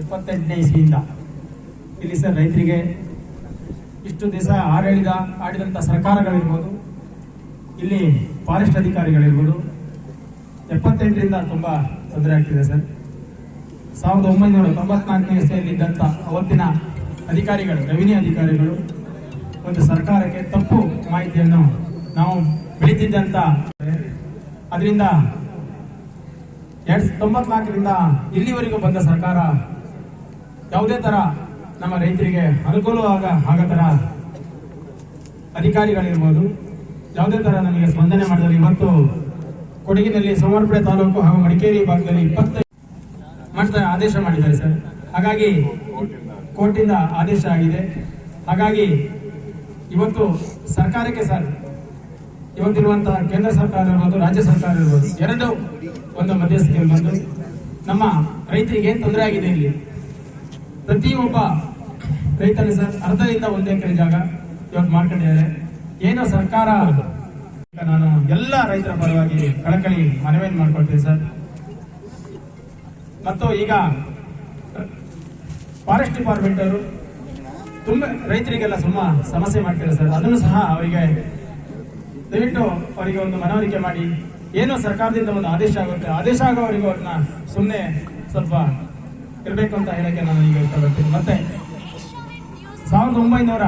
ಎಪ್ಪತ್ತೆಂಟನೇ ಇಸ್ವಿಯಿಂದ ಇಲ್ಲಿ ಸರ್ ರೈತರಿಗೆ ಇಷ್ಟು ದಿವಸ ಆಡಳಿತ ಆಡಿದಂಥ ಸರ್ಕಾರಗಳಿರ್ಬೋದು, ಇಲ್ಲಿ ಫಾರೆಸ್ಟ್ ಅಧಿಕಾರಿಗಳಿರ್ಬೋದು, ಎಪ್ಪತ್ತೆಂಟರಿಂದ ತುಂಬ ತೊಂದರೆ ಆಗ್ತಿದೆ ಸರ್. ಸಾವಿರದ ಒಂಬೈನೂರ ತೊಂಬತ್ನಾಲ್ಕನೇ ಇಸ್ವಿಯಲ್ಲಿದ್ದಂಥ ಅವತ್ತಿನ ಅಧಿಕಾರಿಗಳು, ರೆವಿನ್ಯೂ ಅಧಿಕಾರಿಗಳು ಒಂದು ಸರ್ಕಾರಕ್ಕೆ ತಪ್ಪು ಮಾಹಿತಿಯನ್ನು ನಾವು ಬೆಳೀತಿದ್ದಂಥ ಅದರಿಂದ ಎರಡ್ ತೊಂಬತ್ನಾಲ್ಕರಿಂದ ಇಲ್ಲಿವರೆಗೂ ಬಂದ ಸರ್ಕಾರ ಯಾವುದೇ ತರ ನಮ್ಮ ರೈತರಿಗೆ ಅನುಕೂಲವಾಗ ಆಗ ತರ ಅಧಿಕಾರಿಗಳಿರ್ಬೋದು. ಯಾವುದೇ ತರ ನಮಗೆ ಸ್ಪಂದನೆ ಮಾಡಿದರೆ ಇವತ್ತು ಕೊಡಗಿನಲ್ಲಿ ಸೋಮವಾರಪೇಟೆ ತಾಲೂಕು ಹಾಗೂ ಮಡಿಕೇರಿ ಭಾಗದಲ್ಲಿ ಇಪ್ಪತ್ತೈದು ಮಾಡ್ತಾ ಆದೇಶ ಮಾಡಿದ್ದಾರೆ ಸರ್. ಹಾಗಾಗಿ ಕೋರ್ಟಿಂದ ಆದೇಶ ಆಗಿದೆ. ಹಾಗಾಗಿ ಇವತ್ತು ಸರ್ಕಾರಕ್ಕೆ ಸರ್ ಇವತ್ತಿರುವಂತಹ ಕೇಂದ್ರ ಸರ್ಕಾರ ಇರ್ಬೋದು, ರಾಜ್ಯ ಸರ್ಕಾರ ಇರ್ಬೋದು, ಎರಡು ಒಂದು ಮಧ್ಯಸ್ಥಿಕೆಯಲ್ಲಿ ಬಂದು ನಮ್ಮ ರೈತರಿಗೆ ಏನು ತೊಂದರೆ ಆಗಿದೆ ಇಲ್ಲಿ? ಪ್ರತಿಯೊಬ್ಬ ರೈತರು ಸರ್, ಅರ್ಧದಿಂದ ಒಂದೇ ಎಕರೆ ಜಾಗ ಇವತ್ತು ಮಾಡ್ಕೊಂಡಿದ್ದಾರೆ ಏನೋ ಸರ್ಕಾರ ನಾನು ಎಲ್ಲ ರೈತರ ಪರವಾಗಿ ಕಳಕಳಿ ಮನವಿಯನ್ನು ಮಾಡ್ಕೊಳ್ತೀನಿ ಸರ್. ಮತ್ತು ಈಗ ಫಾರೆಸ್ಟ್ ಡಿಪಾರ್ಟ್ಮೆಂಟ್ ಅವರು ತುಂಬ ರೈತರಿಗೆಲ್ಲ ತುಂಬಾ ಸಮಸ್ಯೆ ಮಾಡ್ತಾರೆ ಸರ್. ಅದನ್ನು ಸಹ ಅವರಿಗೆ ದಯವಿಟ್ಟು ಅವರಿಗೆ ಒಂದು ಮನವರಿಕೆ ಮಾಡಿ. ಏನೋ ಸರ್ಕಾರದಿಂದ ಒಂದು ಆದೇಶ ಆಗುತ್ತೆ. ಆದೇಶ ಆಗೋವರೆಗೂ ಅವ್ರನ್ನ ಸುಮ್ಮನೆ ಸ್ವಲ್ಪ ಇರಬೇಕು ಅಂತ ಹೇಳಕ್ಕೆ ನಾನು ಈಗ ಇಷ್ಟಪಡ್ತೀನಿ. ಮತ್ತೆ, ಸಾವಿರದ ಒಂಬೈನೂರ